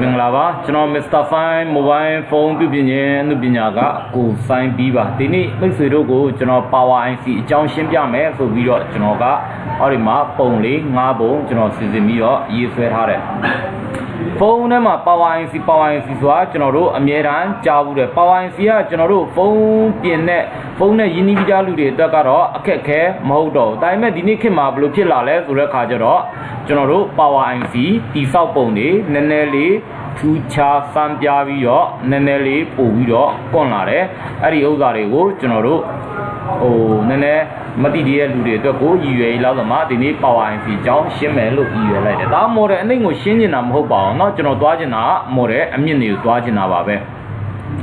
မင်္ဂလာပါကျွန်တော် Mr. Fine Mobile Phone ပြုပြင်ခြင်းအမှုပညာကကိုဖိုင်းပြီးပါဒီနေ့မိတ်ဆွေတို့ကိုကျွန်တော် Power IC အကြောင်းရှင်းပြမယ်ဆိုပြီးတော့ကျွန်တော်ကအော်ဒီမှာပုံလေး၅ပုံကျွန်တော်စီစဉ်ပြီးတော့ရေးဆွဲထားတယ် ဖုန်းထဲမှာ Power IC Power IC ဆိုတာကျွန်တော်တို့အမြဲတမ်းကြားဘူးတယ် Power IC ကကျွန်တော်တို့ဖုန်းပြင်တဲ့ဖုန်းနဲ့ရင်းနှီးပြီးသားလူတွေအတွက်ကတော့အခက်အခဲမဟုတ်တော့ဘူးဒါပေမဲ့ဒီနေ့ခေတ်မှာဘယ်လိုဖြစ်လာလဲဆိုတဲ့အခါကျတော့ကျွန်တော်တို့ Power IC တိစောက်ပုံတွေနည်းနည်းလေးထူးခြားစမ်းပြပြီးတော့နည်းနည်းလေးပို့ပြီးတော့ကွန့်လာတယ်အဲ့ဒီဥစ္စာတွေကိုကျွန်တော်တို့ဟိုနည်းနည်း မတိတည်းရဲ့လူတွေအတွက်ကိုရည်ရွယ်လောက်တော့မှဒီနေ့ Power IC အကြောင်းရှင်းမယ်လို့ရည်ရွယ်လိုက်တယ်ဒါမော်ဒယ်အနှိမ့်ကိုရှင်းနေတာမဟုတ်ပါဘူးเนาะကျွန်တော်သွားချင်တာကမော်ဒယ်အမြင့်တွေကိုသွားချင်တာပါပဲ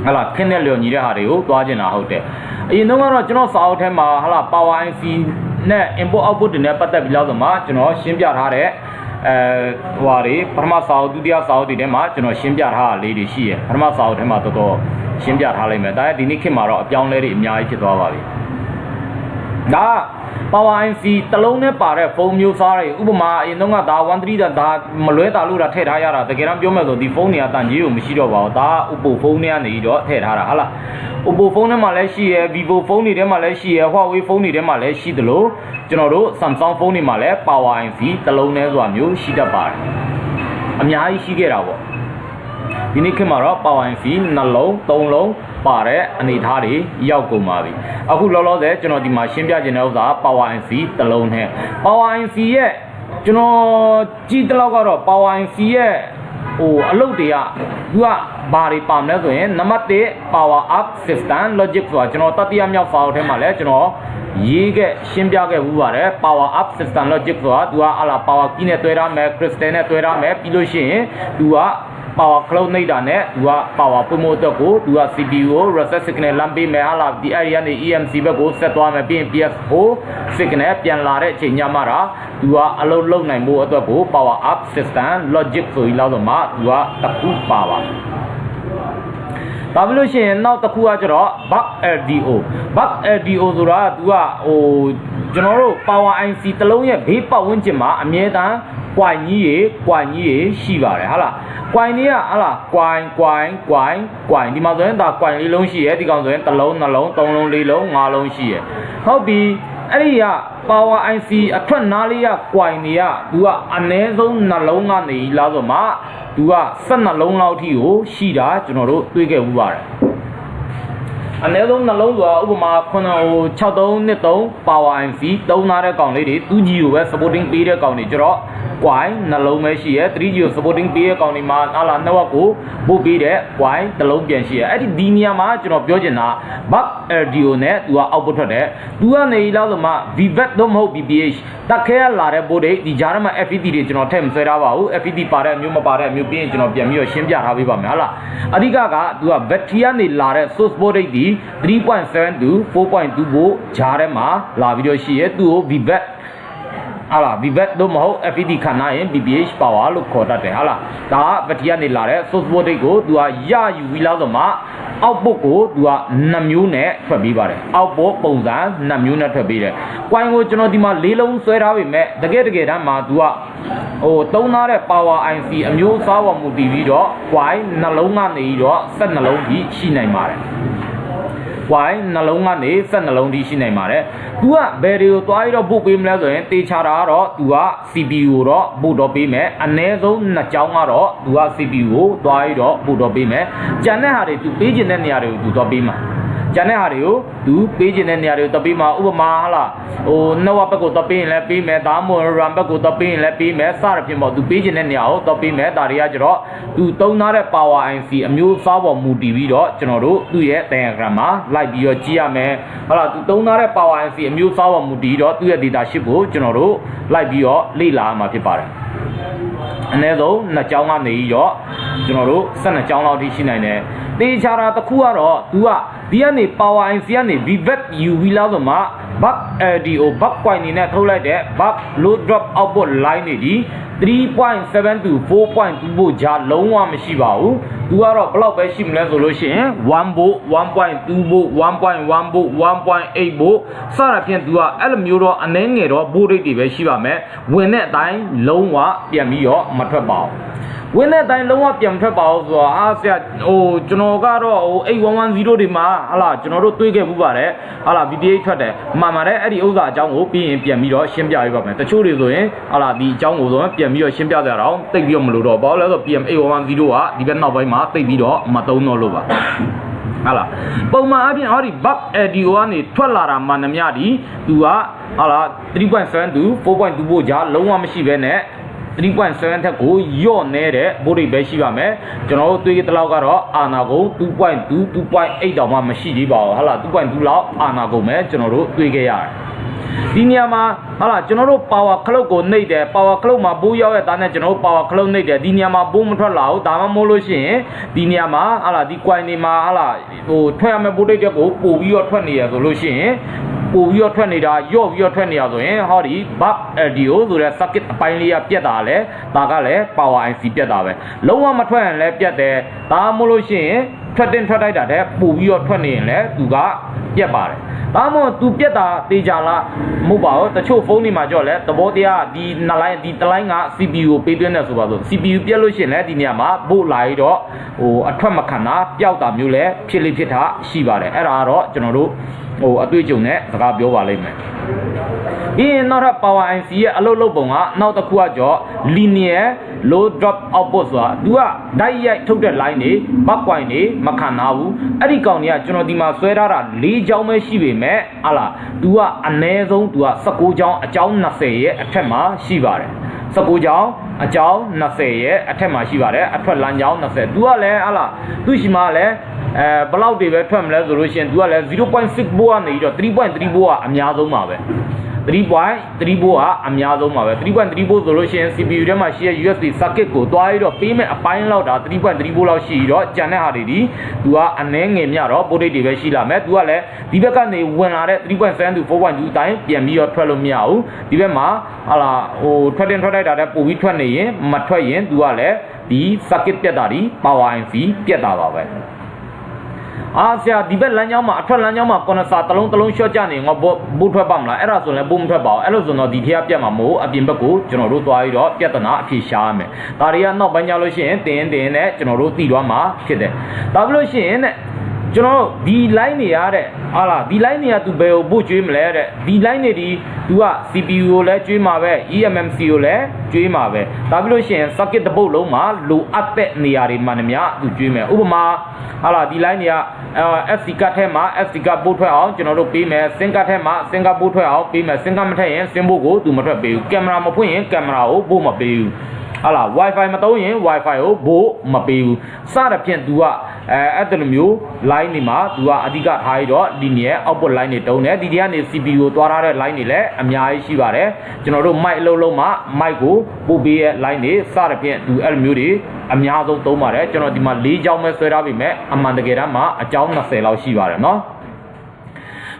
ဟလာခင်းတဲ့လျော်ညီတဲ့ဟာတွေကိုသွားချင်တာဟုတ်တယ်အရင်တော့ကတော့ကျွန်တော်စာအုပ်ထဲမှာဟလာ Power IC နဲ့ import output တွေနဲ့ပတ်သက်ပြီးလောက်ဆိုမှကျွန်တော်ရှင်းပြထားတဲ့အဲဟိုဟာတွေပထမစာအုပ်ဒုတိယစာအုပ်တွေထဲမှာကျွန်တော်ရှင်းပြထားတာလေးတွေရှိရယ်ပထမစာအုပ်ထဲမှာတော်တော်ရှင်းပြထားလိုက်မယ်ဒါပေမဲ့ဒီနေ့ခေတ်မှာတော့အပြောင်းလဲတွေအများကြီးဖြစ်သွားပါပြီ ဒါ Power IC တလုံးနဲ့ပါတဲ့ဖုန်းမျိုးစားတွေဥပမာအရင်တော့ကဒါ13ဒါဒါမလွဲတာလို့တာထည့်ထားရတာတကယ်တော့ပြောမယ်ဆိုဒီဖုန်းတွေကတန်ကြီးကိုမရှိတော့ပါဘူးဒါ Oppo ဖုန်းတွေကနေပြီးတော့ထည့်ထားတာဟုတ်လား Oppo ဖုန်းထဲမှာလည်းရှိရယ် Vivo ဖုန်းတွေထဲမှာလည်းရှိရယ် Huawei ဖုန်းတွေထဲမှာလည်းရှိသလိုကျွန်တော်တို့ Samsung ဖုန်းတွေမှာလည်း Power IC တလုံးနဲ့ဆိုတာမျိုးရှိတတ်ပါတယ်အများကြီးရှိခဲ့တာပေါ့ ဒီနေ့ခေတ်မှာတော့ Power IC နှလုံးသုံးလုံးပါတဲ့အနေအထားတွေရောက်ကုန်ပါပြီအခုလောလောဆယ်ကျွန်တော်ဒီမှာရှင်းပြခြင်းတဲ့ဥစ္စာ Power IC တလုံးနဲ့ Power IC ရဲ့ကျွန်တော်ကြည့်တလောက်ကတော့ Power IC ရဲ့ဟိုအလုပ်တွေကသူကဘာတွေပါမလဲဆိုရင်နံပါတ်1 power up system logic ဆိုတာကျွန်တော်တတိယမြောက်ဖာထဲမှာလဲကျွန်တော်ရေးခဲ့ရှင်းပြခဲ့ဘူးပါတယ် power up system logic ဆိုတာသူကအလား power key နဲ့တွဲထားမယ် crystal နဲ့တွဲထားမယ်ပြီးလို့ရှိရင်သူက power cloud နေတာနဲ့သူက power ပုံမအတွက်ကိုသူက CPU ကို reset signal လမ်းပေးမယ်ဟာလာဒီအဲ့ဒီကနေ EMC ဘက်ကိုဆက်သွားမယ်ပြီးရင် PS4 signal ပြန်လာတဲ့အချိန်ညမှတာသူကအလုပ်လုပ်နိုင်ဖို့အတွက်ကို power up system logic ဆိုပြီးလောက်တော့မှသူကတစ်ခုပါပါဒါပြီးလို့ရှိရင်နောက်တစ်ခုကကျတော့ bug LDO bug LDO ဆိုတာက तू ကဟိုကျွန်တော်တို့ power IC တစ်လုံးရဲ့ဘေးပတ်ဝန်းကျင်မှာအမြဲတမ်း ကွိုင်ကြီးရေကွိုင်ကြီးရေရှိပါတယ်ဟာလားကွိုင်တွေကဟာလားကွိုင်ကွိုင်ကွိုင်ကွိုင်ဒီမှာဆိုရင်ဒါကွိုင်လေးလုံးရှိရဲဒီကောင်ဆိုရင်တစ်လုံးနှလုံးသုံးလုံးလေးလုံးငါးလုံးရှိရဲဟုတ်ပြီအဲ့ဒီက power IC အထွက်နားလေးကကွိုင်တွေက तू ကအနည်းဆုံးနှလုံးကနေလာဆိုမှ तू က12လုံးလောက်ထိကိုရှိတာကျွန်တော်တို့တွေ့ခဲ့ဦးပါတယ် အနည်းဆုံးနှလုံးဆိုတာဥပမာ9ဟို6323 power IC သုံးထားတဲ့ကောင်လေးတွေ 2G ကိုပဲ supporting ပေးတဲ့ကောင်တွေကျတော့ quai နှလုံးပဲရှိရဲ 3G ကို supporting ပေးတဲ့ကောင်တွေမှာဟာလာ network ကိုပို့ပေးတဲ့ quai တစ်လုံးပြန်ရှိရဲအဲ့ဒီဒီနေရာမှာကျွန်တော်ပြောချင်တာ bug LDO နဲ့သူက output ထွက်တယ်သူကနေလာဆိုမှ VVAT တော့မဟုတ် BPH တက်ခဲလာတဲ့ပို့တွေဒီကြားထဲမှာ FET တွေကျွန်တော်ထည့်မဆွဲထားပါဘူး FET ပါတဲ့အမျိုးမပါတဲ့အမျိုးပြီးရင်ကျွန်တော်ပြန်ပြီးတော့ရှင်းပြထားပေးပါမယ်ဟာလားအဓိကကသူက battery ကနေလာတဲ့ source port တွေ3.7 to 4.2 volt ကြားထဲမှာလာပြီးတော့ရှိရဲသူ့ကို VVAT ဟာလား VVAT တော့မဟုတ် FET ခန္ဓာရင် BPH power လို့ခေါ်တတ်တယ်ဟာလားဒါက battery ကနေလာတဲ့ source voltage ကိုသူကရယူပြီးလားဆိုမှ output ကိုသူက2မျိုးနဲ့ထွက်ပေးပါတယ် output ပုံစံ2မျိုးနဲ့ထွက်ပေးတယ်။ coin ကိုကျွန်တော်ဒီမှာ၄လုံးဆွဲထားပေမဲ့တကယ်တကယ်တမ်းမှာသူကဟိုသုံးထားတဲ့ power IC အမျိုးအစားပေါ်မူတည်ပြီးတော့ coin နှလုံးကနေပြီးတော့ဆက်နှလုံးကြီးရှိနိုင်ပါတယ်။ Y နှလုံးကနေဆက်နှလုံးထိရှိနိုင်ပါတယ်။ तू ကဘယ်တွေကိုသွားပြီးတော့ပို့ပေးမလဲဆိုရင်တေချာတာကတော့ तू က CPU ကိုတော့ပို့တော့ပေးမယ်။အနည်းဆုံးနှစ်ကြောင်းကတော့ तू က CPU ကိုသွားပြီးတော့ပို့တော့ပေးမယ်။ကြံတဲ့ဟာတွေ तू ပေးခြင်းတဲ့နေရာတွေကို तू သွားပေးမှာ။ ကျန်တဲ့ဟာတွေကိုသူပေးခြင်းတဲ့နေရာတွေကိုတပေးမှာဥပမာဟာလားဟိုနှုတ်ဘက်ကိုတပေးရင်လည်းပေးမယ်ဒါမှမဟုတ် run ဘက်ကိုတပေးရင်လည်းပေးမယ်စသဖြင့်ပေါ့သူပေးခြင်းတဲ့နေရာကိုတပေးမယ်ဒါတွေကကျတော့သူသုံးထားတဲ့ power IC အမျိုးအစားပေါ်မူတည်ပြီးတော့ကျွန်တော်တို့သူ့ရဲ့ diagram မှာလိုက်ပြီးတော့ကြည့်ရမယ်ဟာလားသူသုံးထားတဲ့ power IC အမျိုးအစားပေါ်မူတည်ပြီးတော့သူ့ရဲ့ data sheet ကိုကျွန်တော်တို့လိုက်ပြီးတော့လေ့လာမှာဖြစ်ပါတယ်အနည်းဆုံးနှစ်ကြောင်းကနေပြီးတော့ကျွန်တော်တို့12ကြောင်းလောက်ထိရှိနိုင်တယ်တေချာတာတစ်ခုကတော့ तू ကဒီကနေ power IC ကနေ VVAT UV လောက်ဆိုမှ buck LDO buck coin နေနဲ့ထုတ်လိုက်တဲ့ buck load drop output line တွေဒီ3.7 to 4.2 volt ဂျာလုံးဝမရှိပါဘူး။ तू ကတော့ဘယ်လောက်ပဲရှိမလဲဆိုလို့ရှိရင်1 volt 1.2 volt 1.1 volt 1.8 volt စသဖြင့် तू ကအဲ့လိုမျိုးတော့အနှဲငယ်တော့ volt rate တွေပဲရှိပါမယ်။ဝင်တဲ့အတိုင်းလုံးဝပြန်ပြီးတော့မထွက်ပါဘူး။ ဝင်းတဲ့အတိုင်းလုံးဝပြန်မထွက်ပါဘူးဆိုတော့အာဆရာဟိုကျွန်တော်ကတော့ဟို8110တွေမှာဟာလာကျွန်တော်တို့တွေးခဲ့မှုပါတယ်ဟာလာ VTA ထွက်တယ်မှန်ပါတယ်အဲ့ဒီဥစ္စာအကြောင်းကိုပြီးရင်ပြန်ပြီးတော့ရှင်းပြပေးပါမယ်တချို့တွေဆိုရင်ဟာလာဒီအကြောင်းကိုဆိုရင်ပြန်ပြီးတော့ရှင်းပြကြတော့တိတ်ပြီးတော့မလို့တော့ဘာလို့လဲဆိုတော့ PM8110 ကဒီဘက်နောက်ပိုင်းမှာတိတ်ပြီးတော့မသုံးတော့လို့ပါဟာလားပုံမှန်အပြင်ဟောဒီ bug audio ကနေထွက်လာတာမှန်သမျှဒီသူကဟာလား3.7 to 4.2ဖို့ကြာလုံးဝမရှိဘဲနဲ့ 3.7ထက်ကိုယော့နေတဲ့ဘိုးတွေပဲရှိပါမယ်ကျွန်တော်တို့တွေးကြတဲ့လောက်ကတော့အာနာကုန်2.2 2.8တောင်မှမရှိသေးပါဘူးဟာလား2.2လောက်အာနာကုန်ပဲကျွန်တော်တို့တွေးခဲ့ရတယ်ဒီနေရာမှာဟာလာကျွန်တော်တို့ power cloud ကိုနှိပ်တယ် power cloud မှာဘိုးရောက်ရဲ့သားနဲ့ကျွန်တော်တို့ power cloud နှိပ်တယ်ဒီနေရာမှာဘိုးမထွက်လာဘူးဒါမှမဟုတ်လို့ရှိရင်ဒီနေရာမှာဟာလာဒီ coin တွေမှာဟာလာဟိုထွက်ရမယ့်ဘိုးတိတ်တက်ကိုပို့ပြီးတော့ထွက်နေရဆိုလို့ရှိရင်ပို့ပြီးတော့ထွက်နေတာယော့ပြီးတော့ထွက်နေရဆိုရင်ဟောဒီ bug audio ဆိုတဲ့ circuit အပိုင်းလေးကပြတ်တာလဲဒါကလည်း power IC ပြတ်တာပဲလုံးဝမထွက်ရင်လည်းပြတ်တယ်ဒါမှမဟုတ်လို့ရှိရင် ထွက်တင်ထွက်တိုက်တာတဲ့ပို့ပြီးတော့ထွက်နေရင်လည်းသူကပြတ်ပါတယ်ဒါမှမဟုတ်သူပြက်တာတေးကြလားမဟုတ်ပါဘူးတချို့ဖုန်းတွေမှာကြောက်လဲသဘောတရားဒီနှစ်လိုင်းဒီတစ်လိုင်းက CPU ကိုပေးသွင်းတယ်ဆိုပါဆို CPU ပြက်လို့ရှိရင်လည်းဒီနေရာမှာပို့လာပြီးတော့ဟိုအထွက်မခံတာပျောက်တာမျိုးလည်းဖြစ်လိဖြစ်တာရှိပါတယ်အဲ့ဒါကတော့ကျွန်တော်တို့ဟိုအတွေ့အကြုံနဲ့စကားပြောပါလိမ့်မယ်ပြီးရင်နောက်ထပ် power IC ရဲ့အလုပ်လုပ်ပုံကနောက်တစ်ခုကကြော linear low drop output ဆိုတာသူကဓာတ်ရိုက်ထုတ်တဲ့ line တွေ back point တွေမခံနာဘူးအဲ့ဒီကောင်တွေကကျွန်တော်ဒီမှာဆွဲထားတာ၄ချောင်းပဲရှိပေမဲ့ဟာလားသူကအနည်းဆုံးသူက16ချောင်းအကြောင်း20ရဲ့အထက်မှာရှိပါတယ်19ချောင်းအကြောင်း20ရဲ့အထက်မှာရှိပါတယ်အထွက်လမ်းကြောင်း20သူကလည်းဟာလားသူ့ရှိမှလည်းအဲဘယ်လောက်တွေပဲထွက်မလဲဆိုလို့ရှိရင်သူကလည်း0.6ဘိုးကနေပြီးတော့3.3ဘိုးကအများဆုံးပါပဲ 3.3ဘိုးကအများဆုံးပါပဲ3.3ဘိုးဆိုလို့ရှိရင် CPU ထဲမှာရှိတဲ့ USB circuit ကိုတွားပြီးတော့ပေးမဲ့အပိုင်းလောက်တာ3.3ဘိုးလောက်ရှိပြီးတော့ကျန်တဲ့ဟာတွေဒီသူကအနှဲငယ်မြတော့ပို့တိတ်တွေပဲရှိလာမယ်သူကလည်းဒီဘက်ကနေဝင်လာတဲ့3.7 to 4.2အတိုင်းပြန်ပြီးတော့ထွက်လို့မရဘူးဒီဘက်မှာဟာလာဟိုထွက်တင်ထွက်တိုက်တာတဲ့ပို့ပြီးထွက်နေရင်မထွက်ရင်သူကလည်းဒီ circuit ပြတ်တာဒီ power IC ပြတ်တာပါပဲ အာဆရာဒီဘက်လမ်းကြောင်းမှာအထွက်လမ်းကြောင်းမှာကွန်ဆာတစ်လုံးတစ်လုံးရှော့ကြနေငါဘိုးထွက်ပါမလားအဲ့ဒါဆိုရင်ဘိုးမထွက်ပါဘူးအဲ့လိုဆိုတော့ဒီထက်ပြတ်မှာမို့အပြင်ဘက်ကိုကျွန်တော်တို့သွားပြီးတော့ပြဿနာအဖြေရှာရမယ်ဒါတွေကနောက်ပိုင်းကျလို့ရှိရင်တင်းတင်းနဲ့ကျွန်တော်တို့တည်သွားမှာဖြစ်တယ်ဒါပြလို့ရှိရင်တဲ့ ကျွန်တော်ဒီ line တွေရတဲ့ဟာလားဒီ line တွေက तू ဘယ်ကိုပို့ကျွေးမလဲတဲ့ဒီ line တွေဒီ तू က CPU ကိုလည်းကျွေးမှာပဲ eMMC ကိုလည်းကျွေးမှာပဲဒါပြလို့ရှိရင် circuit တစ်ပုတ်လုံးမှာလိုအပ်တဲ့နေရာတွေမှန်သမျှ तू ကျွေးမယ်ဥပမာဟာလားဒီ line တွေက SD ကတ်ထဲမှာ SD ကတ်ပို့ထွက်အောင်ကျွန်တော်တို့ပေးမယ် SIM ကတ်ထဲမှာ SIM ကတ်ပို့ထွက်အောင်ပေးမယ် SIM ကတ်မထည့်ရင် SIM ဘို့ကို तू မထွက်ပေးဘူးကင်မရာမဖွင့်ရင်ကင်မရာကိုပို့မပေးဘူးဟာလား wifi မသုံးရင် wifi ကိုဘို့မပေးဘူးစသဖြင့် तू က အဲအဲ့တလိုမျိုး line တွေမှာ तू ကအဓိကထားပြီးတော့ linear output line တွေတုံးတယ်ဒီတွေကနေ CPU ကိုသွားထားတဲ့ line တွေလည်းအများကြီးရှိပါတယ်ကျွန်တော်တို့ mic အလုံးလုံးမှာ mic ကိုပို့ပေးရဲ့ line တွေစသဖြင့် तू အဲ့လိုမျိုးတွေအများဆုံးသုံးပါတယ်ကျွန်တော်ဒီမှာ၄ကြောင်းပဲဆွဲထားပြီမဲ့အမှန်တကယ်တမ်းမှာအကြောင်း20လောက်ရှိပါတယ်เนาะ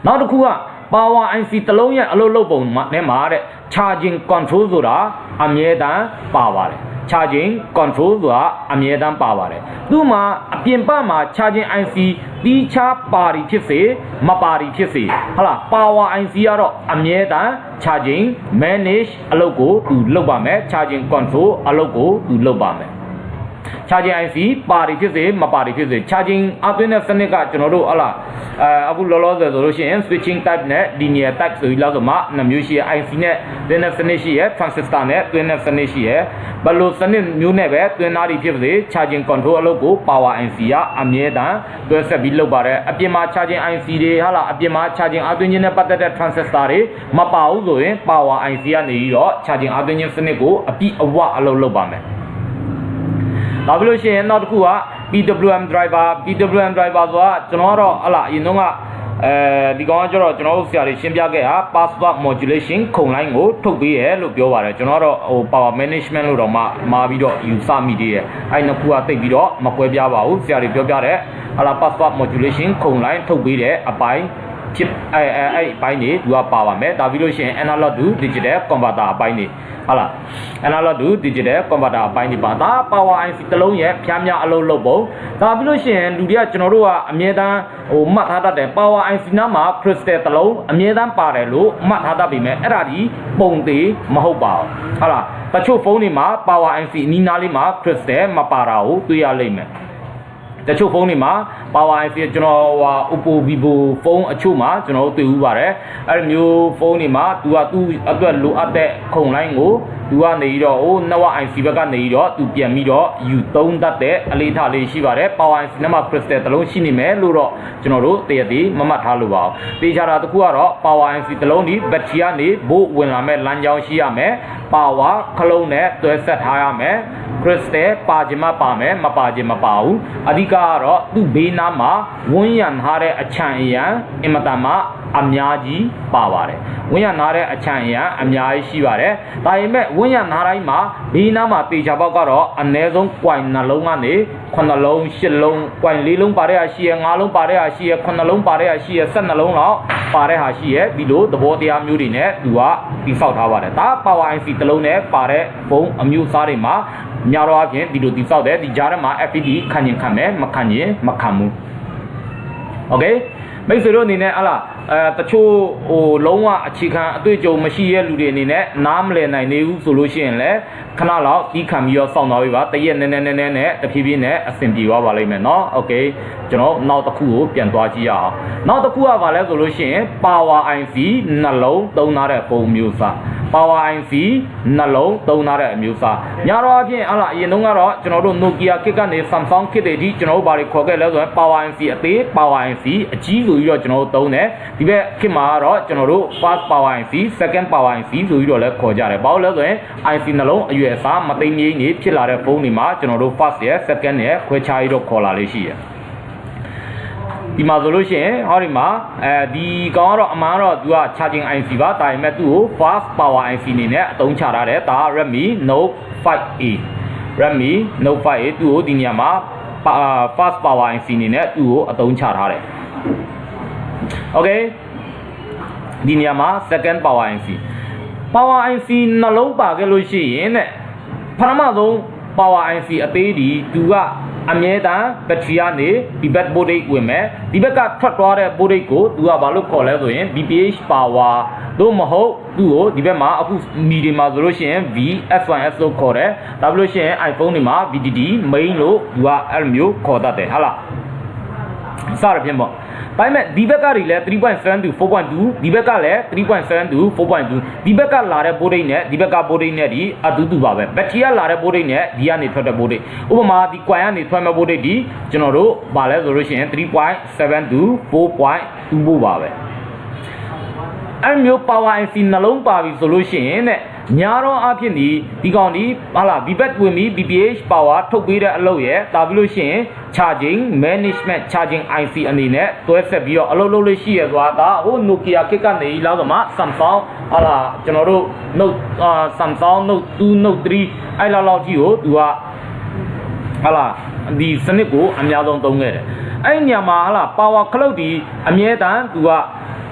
နောက်တစ်ခုက power IC တစ်လုံးရဲ့အလုပ်လုပ်ပုံနဲ့မှာတဲ့ charging control ဆိုတာအမြဲတမ်းပါပါတယ် charging control ဆိုတာအမြဲတမ်းပါပါတယ်သူ့မှာအပြင်ပမှာ charging IC တီးခြားပါရီဖြစ်စေမပါရီဖြစ်စေဟလာ power IC ကတော့အမြဲတမ်း charging manage အလုပ်ကိုသူလုပ်ပါမယ် charging control အလုပ်ကိုသူလုပ်ပါမယ် charging IC ပါရီဖြစ်စေမပါရီဖြစ်စေ charging အသွင်းတဲ့စနစ်ကကျွန်တော်တို့ဟလာအဲအခုလောလောဆယ်ဆိုလို့ရှိရင် switching type နဲ့ linear type ဆိုပြီးလောက်ဆိုမှနှစ်မျိုးရှိရ IC နဲ့သွင်းတဲ့စနစ်ရှိရ transistor နဲ့သွင်းတဲ့စနစ်ရှိရဘယ်လိုစနစ်မျိုးနဲ့ပဲသွင်းသားတွေဖြစ်ပါစေ charging control အလုပ်ကို power IC ကအမြဲတမ်းတွဲဆက်ပြီးလုပ်ပါတယ်အပြင်မှာ charging IC တွေဟာလာအပြင်မှာ charging အသွင်းခြင်းနဲ့ပတ်သက်တဲ့ transistor တွေမပါဘူးဆိုရင် power IC ကနေပြီးတော့ charging အသွင်းခြင်းစနစ်ကိုအပြည့်အဝအလုပ်လုပ်ပါမယ် နောက်ပြီးလို့ရှိရင်နောက်တစ်ခုက PWM driver PWM driver ဆိုတာကျွန်တော်ကတော့ဟလာအရင်တုန်းကအဲဒီကောင်ကကျတော့ကျွန်တော်တို့ဆရာတွေရှင်းပြခဲ့တာ password modulation ခုံလိုင်းကိုထုတ်ပေးရဲလို့ပြောပါတယ်ကျွန်တော်ကတော့ဟို power management လို့တော့မှမာပြီးတော့ယူဆမိသေးတယ်အဲ့နှစ်ခုကတိတ်ပြီးတော့မပွဲပြပါဘူးဆရာတွေပြောပြတဲ့ဟလာ password modulation ခုံလိုင်းထုတ်ပေးတဲ့အပိုင်း ဖြစ်အဲအဲအဲ့အပိုင်းတွေသူကပါပါမယ်ဒါပြီးလို့ရှိရင် analog to digital converter အပိုင်းတွေဟုတ်လား analog to digital converter အပိုင်းတွေပါဒါ power IC တစ်လုံးရဲ့ဖျားများအလုပ်လုပ်ပုံဒါပြီးလို့ရှိရင်လူတွေကကျွန်တော်တို့ကအမြဲတမ်းဟိုမှတ်ထားတတ်တယ် power IC နားမှာ crystal တစ်လုံးအမြဲတမ်းပါတယ်လို့မှတ်ထားတတ်ပြီမဲ့အဲ့ဒါဒီပုံသေးမဟုတ်ပါဘူးဟုတ်လားတချို့ဖုန်းတွေမှာ Power IC အနီးနားလေးမှာ crystal မပါတာကိုတွေ့ရလိမ့်မယ် တချို့ဖုန်းတွေမှာ Power IC ကျွန်တော်ဟို Oppo Vivo ဖုန်းအချို့မှာကျွန်တော်တို့တွေ့ဦးပါတယ်အဲ့လိုမျိုးဖုန်းတွေမှာသူကသူ့အတွက်လိုအပ်တဲ့ခုံလိုင်းကိုသူကနေပြီးတော့ဟိုနှစ်ဝ IC ဘက်ကနေပြီးတော့သူပြန်ပြီးတော့ယူသုံးတတ်တဲ့အလေးထားလေးရှိပါတယ် Power IC နဲ့မှ crystal တစ်လုံးရှိနေမယ်လို့တော့ကျွန်တော်တို့တရသေးမမှတ်ထားလို့ပါဘူးတေချာတာတစ်ခုကတော့ Power IC တစ်လုံးဒီဘက်ထရီကနေဘို့ဝင်လာမဲ့လမ်းကြောင်းရှိရမယ် Power ခလုံးနဲ့တွဲဆက်ထားရမယ် crystal ပါခြင်းမပါမယ်မပါခြင်းမပါဘူးအဓိကကတော့သူ့ဘေးနားမှာဝန်းရံထားတဲ့အချံအရန်အင်မတန်မှအများကြီးပါပါတယ်ဝန်းရံထားတဲ့အချံအရန်အများကြီးရှိပါတယ်ဒါပေမဲ့ဝန်းရံထားတိုင်းမှာဘေးနားမှာတေချာပေါက်ကတော့အနည်းဆုံး coin နှလုံးကနေ9လုံး10လုံး coin 4လုံးပါတဲ့ဟာရှိရ5လုံးပါတဲ့ဟာရှိရ9လုံးပါတဲ့ဟာရှိရ12လုံးလောက်ပါတဲ့ဟာရှိရဒီလိုသဘောတရားမျိုးတွေနဲ့သူကတိဆောက်ထားပါတယ်ဒါ power IC တစ်လုံးနဲ့ပါတဲ့ဖုန်းအမျိုးအစားတွေမှာ များတော့အပြင်ဒီလိုတိဆောက်တယ်ဒီကြားထဲမှာ FPD ခံရင်ခံမယ်မခံရင်မခံဘူး โอเคမိတ်ဆွေတို့အနေနဲ့ဟလာအဲတချို့ဟိုလုံးဝအခြေခံအတွေ့အကြုံမရှိတဲ့လူတွေအနေနဲ့နားမလည်နိုင်သေးဘူးဆိုလို့ရှိရင်လည်းခဏလောက်တီးခံပြီးတော့စောင့်သွားပြီပါတရက်နဲနဲနဲနဲနဲ့တဖြည်းဖြည်းနဲ့အဆင်ပြေသွားပါလိမ့်မယ်เนาะโอเคကျွန်တော်နောက်တစ်ခုကိုပြန်သွားကြည့်ရအောင်နောက်တစ်ခုကဘာလဲဆိုလို့ရှိရင် power IC နှလုံးသုံးထားတဲ့ပုံမျိုးစား power IC နှလုံးသုံးထားတဲ့အမျိုးအစားညာတော့အပြင်ဟလာအရင်တုန်းကတော့ကျွန်တော်တို့ Nokia ခစ်ကနေ Samsung ခစ်တွေဒီကျွန်တော်တို့ဘာတွေခေါ်ခဲ့လဲဆိုရင် power IC အသေး power IC အကြီးဆိုပြီးတော့ကျွန်တော်တို့သုံးတယ်ဒီဘက်ခစ်မှာကတော့ကျွန်တော်တို့ first power IC second power IC ဆိုပြီးတော့လည်းခေါ်ကြတယ်ဘာလို့လဲဆိုရင် IC နှလုံးအရွယ်အစားမသိမ့်ကြီးနေဖြစ်လာတဲ့ဖုန်းတွေမှာကျွန်တော်တို့ first ရယ် second ရယ်ခွဲခြားပြီးတော့ခေါ်လာလေးရှိရယ် ဒီမှာဆိုလို့ရှိရင်ဟောဒီမှာအဲဒီကောင်ကတော့အမှန်တော့သူက charging IC ပါဒါပေမဲ့သူ့ကို fast power IC အနေနဲ့အသုံးချထားတယ်ဒါက Redmi Note 5A Redmi Note 5A သူ့ကိုဒီနေရာမှာ fast power IC အနေနဲ့သူ့ကိုအသုံးချထားတယ် Okay ဒီနေရာမှာ second power IC power IC နှလုံးပါခဲ့လို့ရှိရင်တဲ့ပထမဆုံး power IC အသေးဒီသူက အမြဲတမ်းဘက်ထရီကနေဒီဘက်ဘိုဒိတ်ဝင်မယ်ဒီဘက်ကထွက်သွားတဲ့ဘိုဒိတ်ကိုသူကဘာလို့ခေါ်လဲဆိုရင် BPH power တို့မဟုတ်သူ့ကိုဒီဘက်မှာအခုမီဒီမှာဆိုလို့ရှိရင် VS1S လို့ခေါ်တယ်ဒါပြီးလို့ရှိရင် iPhone တွေမှာ VDD main လို့သူကအဲ့လိုမျိုးခေါ်တတ်တယ်ဟုတ်လား စရဖြစ်ပေါ့ဒါပေမဲ့ဒီဘက်ကတွေလည်း3.7 to 4.2ဒီဘက်ကလည်း3.7 to 4.2ဒီဘက်ကလာတဲ့ဘိုးဒိတ်နဲ့ဒီဘက်ကဘိုးဒိတ်နဲ့ဒီအတူတူပါပဲဘက်ထရီကလာတဲ့ဘိုးဒိတ်နဲ့ဒီကနေထွက်တဲ့ဘိုးဒိတ်ဥပမာဒီ coin ကနေထွက်မဲ့ဘိုးဒိတ်ဒီကျွန်တော်တို့ဗာလဲဆိုလို့ရှိရင်3.7 to 4.2ဘိုးပါပဲအဲ့မျိုး power IC နှလုံးပါပြီဆိုလို့ရှိရင်တဲ့ ညာတော့အဖြစ်ဒီဒီကောင်ဒီဟာလာ VBAT ဝင်ပြီး BPH power ထုတ်ပေးတဲ့အလုပ်ရဲ့တာပြီးလို့ရှိရင် charging management charging IC အနေနဲ့တွဲဆက်ပြီးတော့အလုပ်လုပ်လို့ရှိရသွားတာဟို Nokia ခက်ကနေလာတော့မှ Samsung ဟာလာကျွန်တော်တို့ Note အာ Samsung Note 2 Note 3အဲ့လောက်လောက်ကြီးကိုသူကဟာလာဒီစနစ်ကိုအများဆုံးသုံးခဲ့တယ်အဲ့ညမှာဟာလာ power cloud ဒီအမြဲတမ်းသူက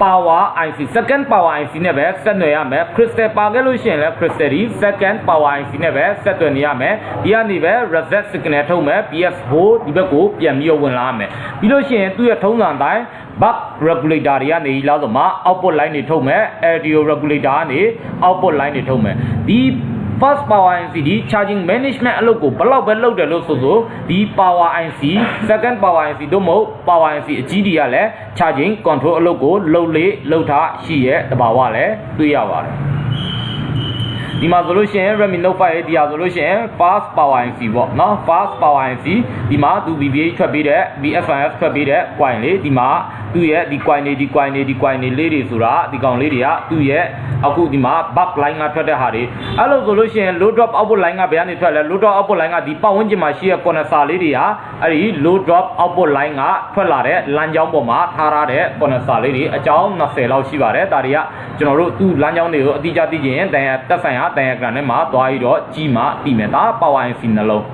power IC second power IC နဲ့ပဲဆက်နွယ်ရမယ် crystal ပါခဲ့လို့ရှိရင်လည်း crystal ဒီ second power IC နဲ့ပဲဆက်သွယ်နေရမယ်ဒီကနေပဲ reset signal ထုတ်မယ် PS4 ဒီဘက်ကိုပြန်ပြီးဝင်လာမယ်ပြီးလို့ရှိရင်သူ့ရဲ့ထုံးစံတိုင်း buck regulator တွေကနေလာဆိုမှ output line တွေထုတ်မယ် audio regulator ကနေ output line တွေထုတ်မယ်ဒီ fast power IC ဒီ charging management အလုပ်ကိုဘယ်လောက်ပဲလုပ်တယ်လို့ဆိုဆိုဒီ power IC second power IC တို့မဟုတ် power IC အကြီးကြီးကလည်း charging control အလုပ်ကိုလုပ်လေလုပ်ထားရှိရဲ့တဘာဝလည်းတွေ့ရပါတယ် ဒီမှာဆိုလို့ရှိရင် Redmi Note 5 AT ဆိုလို့ရှိရင် fast power IC ပေါ့နော် fast power IC ဒီမှာသူ BBA ထွက်ပြီးတဲ့ BFIF ထွက်ပြီးတဲ့ coin လေးဒီမှာသူ့ရဲ့ဒီ coin တွေဒီ coin တွေဒီ coin တွေလေးတွေဆိုတာဒီကောင်လေးတွေကသူ့ရဲ့အခုဒီမှာ back line ကထွက်တဲ့ဟာတွေအဲ့လိုဆိုလို့ရှိရင် low drop output line ကဘယ်ကနေထွက်လဲ low drop output line ကဒီပတ်ဝန်းကျင်မှာရှိတဲ့ condenser လေးတွေဟာအဲ့ဒီ low drop output line ကထွက်လာတဲ့လမ်းကြောင်းပေါ်မှာထားထားတဲ့ condenser လေးတွေအကြောင်း20လောက်ရှိပါတယ်ဒါတွေကကျွန်တော်တို့သူ့လမ်းကြောင်းတွေကိုအတိအကျသိချင်ရင်တန်ရတက်ဆိုင်ရဟာတန်ရကရန်ထဲမှာသွားပြီးတော့ကြီးမှပြီးမယ်ဒါ power IC နှလုံး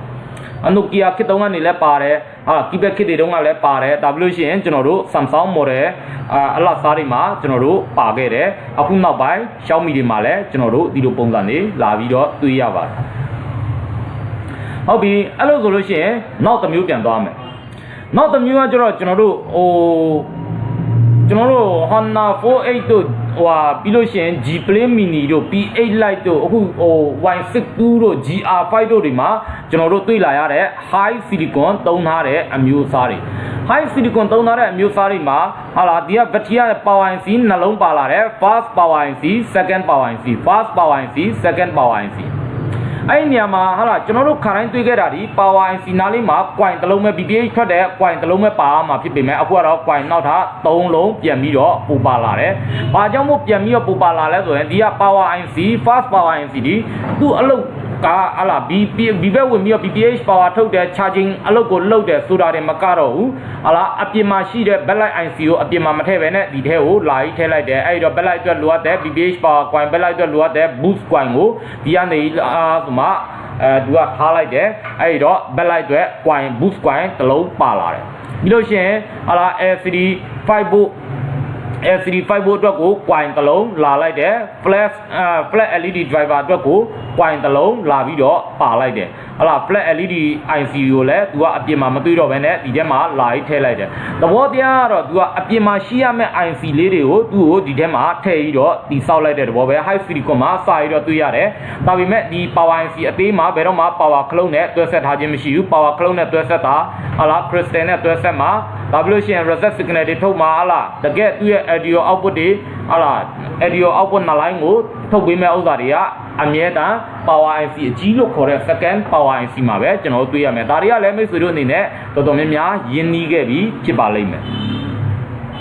အနုကီယာခစ်တုံးကနေလည်းပါတယ်ဟာကီဘက်ခစ်တွေတုံးကလည်းပါတယ်ဒါပြီးလို့ရှိရင်ကျွန်တော်တို့ Samsung model အာအလားစားတွေမှာကျွန်တော်တို့ပါခဲ့တယ်အခုနောက်ပိုင်း Xiaomi တွေမှာလည်းကျွန်တော်တို့ဒီလိုပုံစံတွေလာပြီးတော့တွေ့ရပါတယ်ဟုတ်ပြီအဲ့လိုဆိုလို့ရှိရင်နောက်တစ်မျိုးပြန်သွားမယ်နောက်တစ်မျိုးကကျတော့ကျွန်တော်တို့ဟို ကျွန်တော်တို့ Honda 48တို့ဟိုဟိုဟာပြီးလို့ရှိရင် G Play Mini တို့ P8 Lite တို့အခုဟို Y62 တို့ GR5 တို့တွေမှာကျွန်တော်တို့တွေ့လာရတဲ့ high silicon သုံးထားတဲ့အမျိုးအစားတွေ high silicon သုံးထားတဲ့အမျိုးအစားတွေမှာဟာလာဒီက battery ရဲ့ power IC နှလုံးပါလာတယ် fast power IC second power IC fast power IC second power IC အဲ့ဒီနေရာမှာဟာလာကျွန်တော်တို့ခါတိုင်းတွေ့ခဲ့တာဒီ power IC နားလေးမှာ coin တစ်လုံးပဲ BPH ထွက်တဲ့ coin တစ်လုံးပဲပါမှာဖြစ်ပေမဲ့အခုကတော့ coin နောက်ထပ်3လုံးပြန်ပြီးတော့ပူပါလာတယ်။ဘာကြောင့်မို့ပြန်ပြီးတော့ပူပါလာလဲဆိုရင်ဒီက power IC fast power IC ဒီသူ့အလုပ်ကဟလာ BP ဒီဘက်ဝင်ပြီးတော့ BPH power ထုတ်တဲ့ charging အလုပ်ကိုလုပ်တယ်ဆိုတာတွေမကတော့ဘူးဟလာအပြင်မှာရှိတဲ့ backlight IC ကိုအပြင်မှာမထည့်ဘဲနဲ့ဒီထဲကိုလာပြီးထည့်လိုက်တယ်အဲ့ဒီတော့ backlight အတွက်လိုအပ်တဲ့ BPH power coin backlight အတွက်လိုအပ်တဲ့ boost coin ကိုဒီကနေအာဆိုမှအဲသူကထားလိုက်တယ်အဲ့ဒီတော့ backlight အတွက် coin boost coin တစ်လုံးပါလာတယ်ပြီးလို့ရှိရင်ဟလာ LCD 5 volt LCD 5 volt အတွက်ကို coin တစ်လုံးလာလိုက်တယ် flash အာ flash LED driver အတွက်ကို coin တစ်လုံးလာပြီးတော့ပါလိုက်တယ်ဟလာ flash LED IC ကိုလည်းသူကအပြင်မှာမတွေ့တော့ဘဲနဲ့ဒီထဲမှာလာပြီးထည့်လိုက်တယ်သဘောတရားကတော့သူကအပြင်မှာရှိရမယ့် IC လေးတွေကိုသူ့ကိုဒီထဲမှာထည့်ပြီးတော့ဒီဆောက်လိုက်တဲ့သဘောပဲ high silicon မှာစာပြီးတော့တွေ့ရတယ်ဒါပေမဲ့ဒီ power IC အသေးမှာဘယ်တော့မှ power clone နဲ့တွဲဆက်ထားခြင်းမရှိဘူး power clone နဲ့တွဲဆက်တာဟလာ crystal နဲ့တွဲဆက်မှာဒါပြီးလို့ရှိရင် reset signal တွေထုတ်မှာဟလာတကယ်သူ့ရဲ့ audio output တွေဟလာ audio output နှစ်လိုင်းကိုထုတ်ပေးမဲ့ဥစ္စာတွေကအမြဲတမ်း power IC အကြီးလို့ခေါ်တဲ့ second power IC မှာပဲကျွန်တော်တို့တွေ့ရမယ်ဒါတွေကလည်းမိတ်ဆွေတို့အနေနဲ့တော်တော်များများယဉ်နီးခဲ့ပြီးဖြစ်ပါလိမ့်မယ်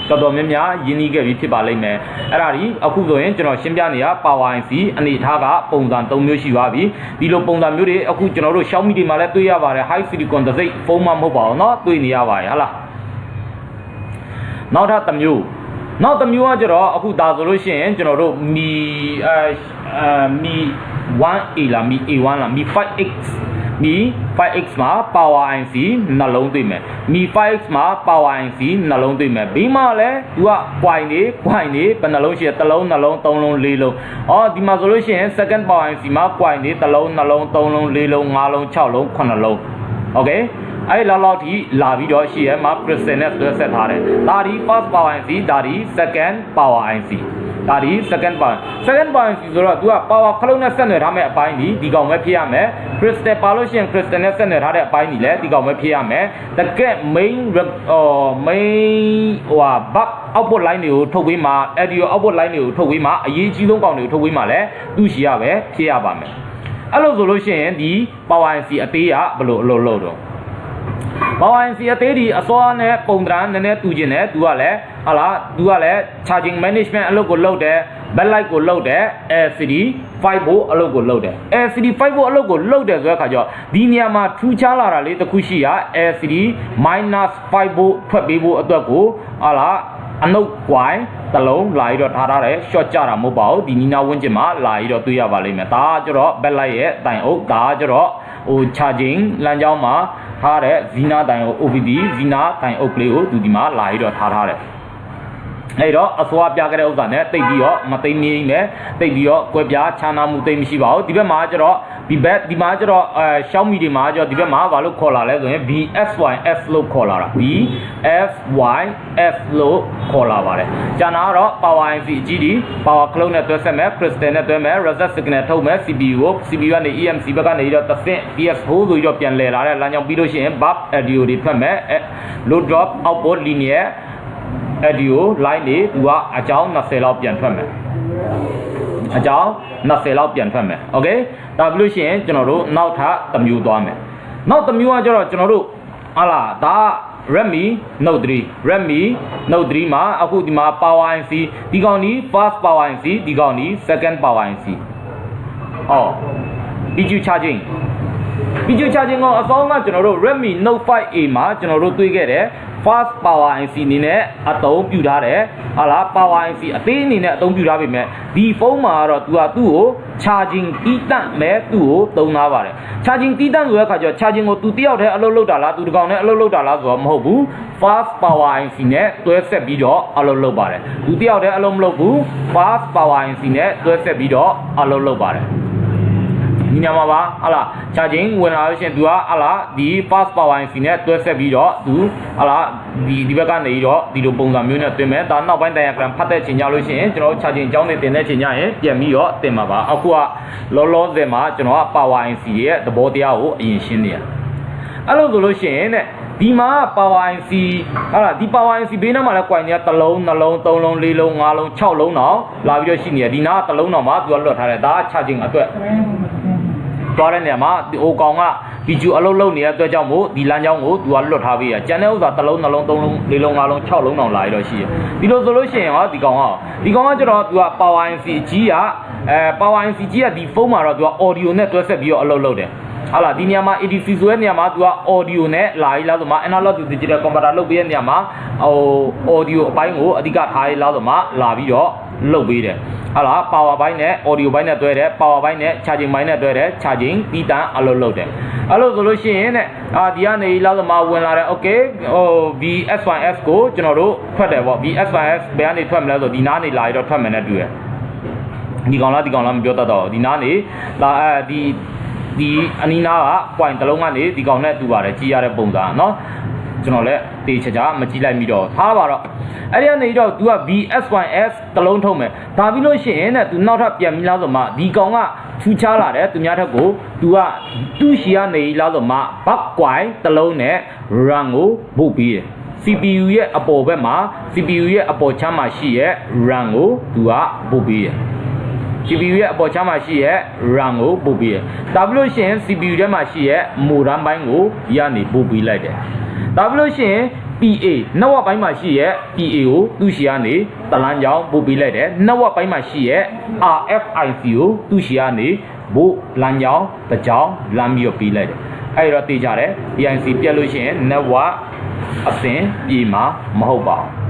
တော်တော်များများယဉ်နီးခဲ့ပြီးဖြစ်ပါလိမ့်မယ်အဲ့ဒါဒီအခုဆိုရင်ကျွန်တော်ရှင်းပြနေတာ power IC အနေထားကပုံစံ၃မျိုးရှိပါပြီဒီလိုပုံစံမျိုးတွေအခုကျွန်တော်တို့ Xiaomi တွေမှာလည်းတွေ့ရပါတယ် high silicon တစ်စိတ်ဖုန်းမှမဟုတ်ပါဘူးเนาะတွေ့နေရပါတယ်ဟုတ်လားနောက်ထပ်တစ်မျိုးနောက်တစ်မျိုးကကျတော့အခုဒါဆိုလို့ရှိရင်ကျွန်တော်တို့မီအဲအဲမီ 1A လားမီ A1 လားမီ 5X မီ 5X မှာ power IC နှလုံးတွေ့မယ်မီ 5X မှာ power IC နှလုံးတွေ့မယ်ဘေးမှာလည်းသူက coin တွေ coin တွေဘယ်နှလုံးရှိရတစ်လုံးနှလုံးသုံးလုံးလေးလုံးအော်ဒီမှာဆိုလို့ရှိရင် second power IC မှာ coin တွေတစ်လုံးနှလုံးသုံးလုံးလေးလုံးငါးလုံး6လုံး9လုံး okay အဲ့လောက်လောက်ထိလာပြီးတော့ရှိရဲမှာ crystal နဲ့တွဲဆက်ထားတယ်ဒါဒီ first power IC ဒါဒီ second power IC ဒါဒီ second power second power IC ဆိုတော့ तू က power ခလုံးနဲ့ဆက်နွယ်ထားမယ့်အပိုင်းဒီဒီကောင်ပဲဖြစ်ရမယ် crystal ပါလို့ရှိရင် crystal နဲ့ဆက်နွယ်ထားတဲ့အပိုင်းဒီလည်းဒီကောင်ပဲဖြစ်ရမယ်တကယ် main ဟို main ဟိုဟာ back output line တွေကိုထုတ်ပေးမှာ audio output line တွေကိုထုတ်ပေးမှာအရေးကြီးဆုံးကောင်တွေကိုထုတ်ပေးမှာလည်းသူ့ရှိရပဲဖြစ်ရပါမယ်အဲ့လိုဆိုလို့ရှိရင်ဒီ power IC အသေးကဘယ်လိုအလုပ်လုပ်တော့ power IC အသေးဒီအစောနဲ့ပုံတရံနည်းနည်းတူကျင်တယ်သူကလည်းဟာလားသူကလည်း charging management အလုပ်ကိုလုပ်တယ် backlight ကိုလုပ်တယ် LCD 5 volt အလုပ်ကိုလုပ်တယ် LCD 5 volt အလုပ်ကိုလုပ်တယ်ဆိုတဲ့အခါကျတော့ဒီနေရာမှာထူးခြားလာတာလေးတစ်ခုရှိရ LCD -5 volt ထွက်ပေးဖို့အတွက်ကိုဟာလားအနုတ်ကွိုင်းတစ်လုံးလာပြီးတော့ထားထားတယ် short ကြတာမဟုတ်ပါဘူးဒီနီနာဝင်းကျင်မှာလာပြီးတော့တွေ့ရပါလိမ့်မယ်ဒါကကျတော့ backlight ရဲ့တိုင်အုပ်ဒါကကျတော့ ဟို charging လမ်းကြောင်းမှာထားတဲ့ Vina တိုင်ကို OBD Vina တိုင်အုပ်ကလေးကိုသူဒီမှာလာပြီးတော့ထားထားတယ် အဲ့တော့အစွာပြခဲ့တဲ့ဥစ္စာနဲ့တိတ်ပြီးတော့မသိမင်းနဲ့တိတ်ပြီးတော့ကွဲပြားခြားနာမှုတိတ်မရှိပါဘူးဒီဘက်မှာကျတော့ဒီဘက်ဒီမှာကျတော့အဲ Xiaomi တွေမှာကျတော့ဒီဘက်မှာဘာလို့ခေါ်လာလဲဆိုရင် VSYS လို့ခေါ်လာတာ VSYS လို့ခေါ်လာပါတယ်ကျန်တာကတော့ Power IC အကြီးဒီ Power Cloud နဲ့တွဲဆက်မယ် Crystal နဲ့တွဲမယ် Reset Signal ထုတ်မယ် CPU ကို CPU ကနေ EMC ဘက်ကနေပြီးတော့တစ်ဆင့် PS4 ဆိုပြီးတော့ပြန်လည်လာတဲ့လမ်းကြောင်းပြီးလို့ရှိရင် Bub Audio တွေဖတ်မယ် Load Drop Output Linear audio line တွေသူကအကြောင်း20လောက်ပြန်ထွက်မယ်အကြောင်း20လောက်ပြန်ထွက်မယ်โอเคဒါပြီးလို့ရှိရင်ကျွန်တော်တို့နောက်ထပ်တစ်မျိုးသွားမယ်နောက်တစ်မျိုးကကျတော့ကျွန်တော်တို့ဟာလာဒါ Redmi Note 3 Redmi Note 3မှာအခုဒီမှာ Power IC ဒီကောင်นี้ fast Power IC ဒီကောင်นี้ second Power IC ဟော BG charging BG charging ကိုအစောကကျွန်တော်တို့ Redmi Note 5A မှာကျွန်တော်တို့တွေ့ခဲ့တယ် fast power IC အနေနဲ့အသုံးပြုထားတယ်ဟာလား power IC အသေးအနေနဲ့အသုံးပြုထားပေမဲ့ဒီဖုန်းမှာကတော့ तू ကသူ့ကို charging တီးတန့်မဲ့သူ့ကိုသုံးထားပါတယ် charging တီးတန့်ဆိုတဲ့အခါကျတော့ charging ကို तू တယောက်တည်းအလုပ်လုပ်တာလား तू တစ်ကောင်တည်းအလုပ်လုပ်တာလားဆိုတော့မဟုတ်ဘူး fast power IC နဲ့တွဲဆက်ပြီးတော့အလုပ်လုပ်ပါတယ် तू တယောက်တည်းအလုပ်မလုပ်ဘူး fast power IC နဲ့တွဲဆက်ပြီးတော့အလုပ်လုပ်ပါတယ် ဒီညမှာပါဟာလား charging ဝင်လာလို့ရှင်သူကဟာလားဒီ pass power IC နဲ့တွဲဆက်ပြီးတော့သူဟာလားဒီဒီဘက်ကနေပြီးတော့ဒီလိုပုံစံမျိုးနဲ့တွင်မဲ့ဒါနောက်ပိုင်း diagram ဖတ်တဲ့ချိန်ကြလို့ရှင်ကျွန်တော်တို့ charging အကြောင်းတွေတင်တဲ့ချိန်ကြရင်ပြန်ပြီးတော့တင်ပါပါအခုကလောလောဆယ်မှာကျွန်တော်က power IC ရဲ့သဘောတရားကိုအရင်ရှင်းနေရအဲ့လိုဆိုလို့ရှင်တဲ့ဒီမှာ power IC ဟာလားဒီ power IC ဘေးနားမှာလည်း coin တွေကတစ်လုံးနှလုံးသုံးလုံးလေးလုံးငါးလုံး၆လုံးတော့လာပြီးတော့ရှိနေတယ်ဒီနားကတစ်လုံးတော့မှသူကလွတ်ထားတယ်ဒါ charging အတွက် သွားတဲ့နေရာမှာဒီအိုကောင်ကဒီကျူအလုံးလုံးနေတဲ့အတွက်ကြောင့်မို့ဒီလမ်းကြောင်းကိုသူကလွတ်ထားပေးရကျန်တဲ့ဥစ္စာတစ်လုံးနှလုံးသုံးလုံးလေးလုံးငါးလုံး၆လုံးတောင်လာရတော့ရှိရဒီလိုဆိုလို့ရှိရင်ဟောဒီကောင်ကဒီကောင်ကကျတော့သူက power IC အကြီးကအဲ power IC ကြီးကဒီဖုန်းမှာတော့သူက audio နဲ့တွဲဆက်ပြီးတော့အလုပ်လုပ်တယ်ဟာလာဒီနေရာမှာ ADC ဆိုတဲ့နေရာမှာသူက audio နဲ့လာရည်လားဆိုမှ analog to digital converter လုပ်ပေးတဲ့နေရာမှာဟို audio အပိုင်းကိုအဓိကထားရည်လားဆိုမှလာပြီးတော့ လုပ်ပေးတယ်ဟာလာ power ဘိုင်းနဲ့ audio ဘိုင်းနဲ့တွဲတယ် power ဘိုင်းနဲ့ charging ဘိုင်းနဲ့တွဲတယ် charging ပြီးတန်းအလုပ်လုပ်တယ်အဲ့လိုဆိုလို့ရှိရင်တဲ့အာဒီကနေလားဆိုမှဝင်လာတယ် okay ဟို VS1S ကိုကျွန်တော်တို့ထွက်တယ်ပေါ့ VS1S ဘယ်ကနေထွက်မလဲဆိုဒီနားနေလာရတော့ထွက်မယ်နဲ့တူတယ်ဒီကောင်လားဒီကောင်လားမပြောတတ်တော့ဘူးဒီနားနေလာအဲဒီဒီအနီးနားက point တစ်လုံးကနေဒီကောင်နဲ့တူပါတယ်ကြည်ရတဲ့ပုံစံเนาะ ကျွန်တော်လည်းတေချာချာမကြည့်လိုက်မိတော့ထားပါတော့အဲ့ဒီကနေတော့ तू က VS1S တစ်လုံးထုံးမယ်ဒါပြီးလို့ရှိရင်တဲ့ तू နောက်ထပ်ပြန်ပြီးလားဆိုမှဒီကောင်ကထူးခြားလာတယ်သူများထက်ကို तू ကသူ့ရှီကနေလားဆိုမှ back coin တစ်လုံးနဲ့ run ကိုဘုတ်ပြီးတယ် CPU ရဲ့အပေါ်ဘက်မှာ CPU ရဲ့အပေါ်ချမ်းမှာရှိရဲ့ RAM ကိုသူကပို့ပေးရ CPU ရဲ့အပေါ်ချမ်းမှာရှိရဲ့ RAM ကိုပို့ပေးရဒါပြီးလို့ရှိရင် CPU ထဲမှာရှိရဲ့ modem ဘိုင်းကိုရနေပို့ပေးလိုက်တယ်ဒါပြီးလို့ရှိရင် PA နောက်ဝက်ပိုင်းမှာရှိရဲ့ PA ကိုသူ့ရှီကနေတလန်းကြောင်းပို့ပေးလိုက်တယ်နောက်ဝက်ပိုင်းမှာရှိရဲ့ RFIC ကိုသူ့ရှီကနေဘို့လမ်းကြောင်းတစ်ကြောင်းလမ်းပြီးတော့ပေးလိုက်တယ်အဲ့တော့တေးကြတယ် BIC ပြက်လို့ရှိရင် network အဆင်ပြေမှာမဟုတ်ပါဘူး။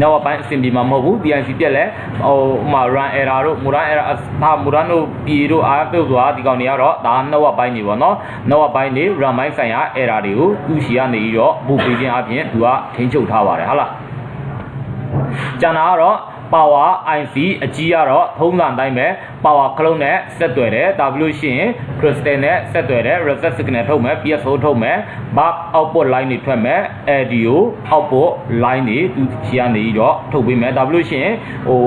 နောက်ပိုင်းအဆင်ပြေမှာမဟုတ်ဘူး DNC ပြက်လဲဟိုဥမာ run error တို့ Muran error ဒါ Muran တို့ပြေတို့အားပြုတ်သွားဒီကောင်တွေကတော့ဒါနောက်ပိုင်းနေပေါ့နော်။နောက်ပိုင်းနေ run ပိုင်းဆိုင်ရာ error တွေကိုသူ့ရှီကနေပြီးတော့ဘူပေးခြင်းအပြင်သူကထိန်းချုပ်ထားပါတယ်ဟုတ်လား။ကျန်တာကတော့ power IC အကြီးကတော့ထုံးစံတိုင်းပဲ power clone နဲ့ဆက်သွယ်တယ်ဒါပြီးလို့ရှိရင် crystal နဲ့ဆက်သွယ်တယ် reset signal ထုတ်မယ် PSO ထုတ်မယ် buck output line တွေထွက်မယ် audio output line တွေသူရှီကနေပြီးတော့ထုတ်ပေးမယ်ဒါပြီးလို့ရှိရင်ဟို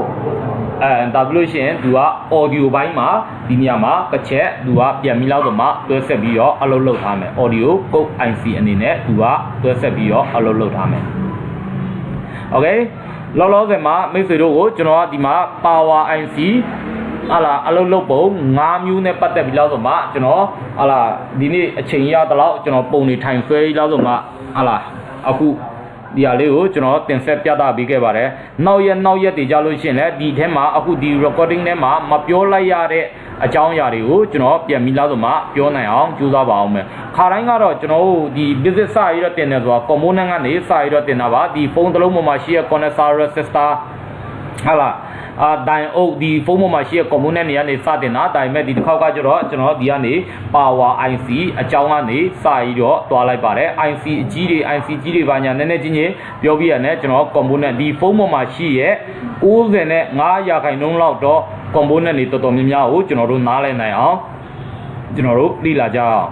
အဲဒါပြီးလို့ရှိရင်သူက audio ဘိုင်းမှာဒီနေရာမှာတစ်ချက်သူကပြန်ပြီးလောက်ဆိုမှတွဲဆက်ပြီးတော့အလုပ်လုပ်ထားမယ် audio code IC အနေနဲ့သူကတွဲဆက်ပြီးတော့အလုပ်လုပ်ထားမယ် okay လောလောဆယ်မှာမိတ်ဆွေတို့ကိုကျွန်တော်ကဒီမှာ power IC ဟာလာအလုပ်လုပ်ပုံ၅မျိုးနဲ့ပတ်သက်ပြီးလောက်ဆိုမှကျွန်တော်ဟာလာဒီနေ့အချိန်ရတော့ကျွန်တော်ပုံနေထိုင်ဆွဲလောက်ဆိုမှဟာလာအခု ဒီဟာလေးကိုကျွန်တော်တင်ဆက်ပြသပေးခဲ့ပါတယ်။နောက်ရက်နောက်ရက်တွေကြလို့ရှိရင်လည်းဒီထဲမှာအခုဒီ recording ထဲမှာမပြောလိုက်ရတဲ့အကြောင်းအရာတွေကိုကျွန်တော်ပြန်ပြီးလားဆိုမှပြောနိုင်အောင်ကြိုးစားပါအောင်မယ်။ခါတိုင်းကတော့ကျွန်တော်တို့ဒီ business စာရေးတော့တင်တယ်ဆိုတာ component ကနေစာရေးတော့တင်တာပါ။ဒီဖုန်းတစ်လုံးပေါ်မှာရှိတဲ့ connector resistor ဟာလားအာဒိုင်အုပ်ဒီဖုန်းပေါ်မှာရှိတဲ့ component တွေကနေစတင်တာဒါပေမဲ့ဒီတစ်ခေါက်ကကျတော့ကျွန်တော်ဒီကနေ power IC အကြောင်းကနေစပြီးတော့တွားလိုက်ပါတယ် IC အကြီးတွေ IC ကြီးတွေပါညာနည်းနည်းချင်းချင်းပြောပြရတယ်ကျွန်တော် component ဒီဖုန်းပေါ်မှာရှိရဲ့95ရာခိုင်နှုန်းလောက်တော့ component တွေတော်တော်များများကိုကျွန်တော်တို့နားလည်နိုင်အောင်ကျွန်တော်တို့သိလာကြအောင်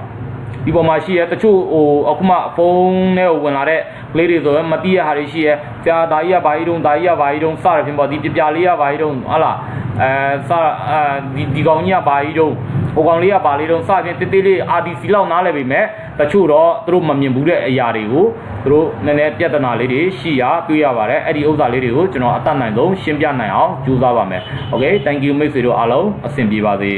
ဒီပေါ်မှာရှိရဲတချို့ဟိုအခုမှဖုန်းထဲကိုဝင်လာတဲ့ကလေးတွေဆိုရင်မတိရဟာတွေရှိရဲကြာဒါကြီးကဘာကြီးတုံးဒါကြီးကဘာကြီးတုံးစရဖြစ်ပေါ့ဒီပြပြလေးကဘာကြီးတုံးဟာလားအဲစအဲဒီဒီကောင်ကြီးကဘာကြီးတုံးဟိုကောင်လေးကဘာလေးတုံးစဖြင့်တေးသေးလေး RDC လောက်နားလဲပြီမဲ့တချို့တော့သူတို့မမြင်ဘူးတဲ့အရာတွေကိုသူတို့နည်းနည်းပြဿနာလေးတွေရှိရတွေ့ရပါတယ်အဲ့ဒီဥစ္စာလေးတွေကိုကျွန်တော်အတတ်နိုင်ဆုံးရှင်းပြနိုင်အောင်ကြိုးစားပါမယ် Okay thank you မိတ်ဆွေတို့အားလုံးအဆင်ပြေပါစေ